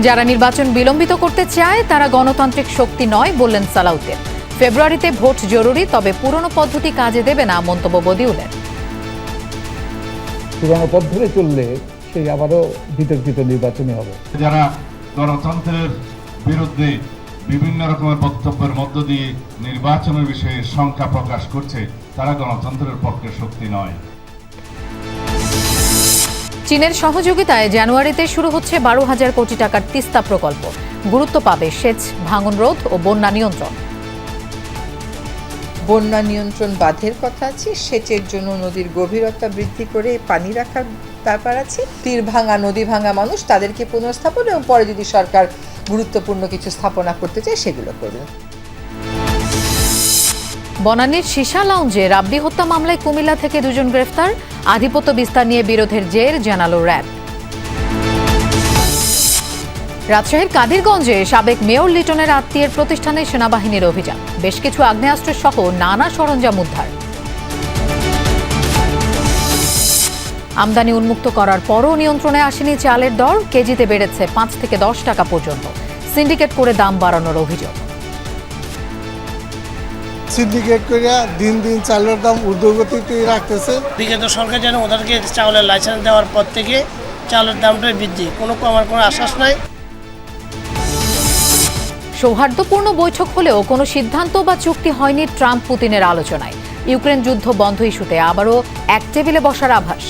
যারা নির্বাচন বিলম্বিত করতে চায় তারা গণতান্ত্রিক শক্তি নয় বললেন সালাউদ্দিন। ফেব্রুয়ারিতে ভোট জরুরি তবে পুরনো পদ্ধতি কাজে দেবে না মন্তব্য বদিউলের। পুরানো পথ ধরে চললে সেই আবারও বিতর্কিত নির্বাচনই হবে। যারা গণতন্ত্রের বিরুদ্ধে বিভিন্ন রকমের বক্তব্যের মধ্য দিয়ে নির্বাচনের বিষয়ে শঙ্কা প্রকাশ করছে তারা গণতন্ত্রের পক্ষে শক্তি নয়। চীনের সহযোগিতায় জানুয়ারিতে শুরু হচ্ছে বারো হাজার কোটি টাকার তিস্তা প্রকল্প। গুরুত্ব পাবে সেচ, ভাঙন রোধ ও বন্যা নিয়ন্ত্রণ। বন্যা নিয়ন্ত্রণ বাঁধের কথা আছে, সেচের জন্য নদীর গভীরতা বৃদ্ধি করে পানি রাখার ব্যাপার আছে। তীর ভাঙা, নদী ভাঙা মানুষ তাদেরকে পুনঃস্থাপন এবং পরে যদি সরকার গুরুত্বপূর্ণ কিছু স্থাপনা করতে চায় সেগুলো করবে বনানীর সীসা লাউঞ্জে রাব্বি হত্যা মামলায় কুমিল্লা থেকে দুজন গ্রেফতার। আধিপত্য বিস্তার নিয়ে বিরোধের জের জানালো র্যাব। রাজশাহীর কাদিরগঞ্জে সাবেক মেয়র লিটনের আত্মীয়ের প্রতিষ্ঠানে সেনাবাহিনীর অভিযান। বেশ কিছু আগ্নেয়াস্ত্র সহ নানা সরঞ্জাম উদ্ধার। আমদানি উন্মুক্ত করার পরও নিয়ন্ত্রণে আসেনি চালের দর। কেজিতে বেড়েছে পাঁচ থেকে দশ টাকা পর্যন্ত। সিন্ডিকেট করে দাম বাড়ানোর অভিযোগ। সিন্ডিকেট করিয়া দিন দিন চালের দাম ঊর্ধ্বগতিতে রাখতেছে। বিগত সরকার যেন ওদেরকে চাউলের লাইসেন্স দেওয়ার পর থেকে চাউলের দামটাই বৃদ্ধি। কোনো কমার কোনো আশ্বাস নাই। সৌহার্দ্যপূর্ণ বৈঠক হলেও কোনো সিদ্ধান্ত বা চুক্তি হয়নি ট্রাম্প পুতিনের আলোচনায়। ইউক্রেন যুদ্ধ বন্ধ ইস্যুতে আবারও এক টেবিলে বসার আভাস।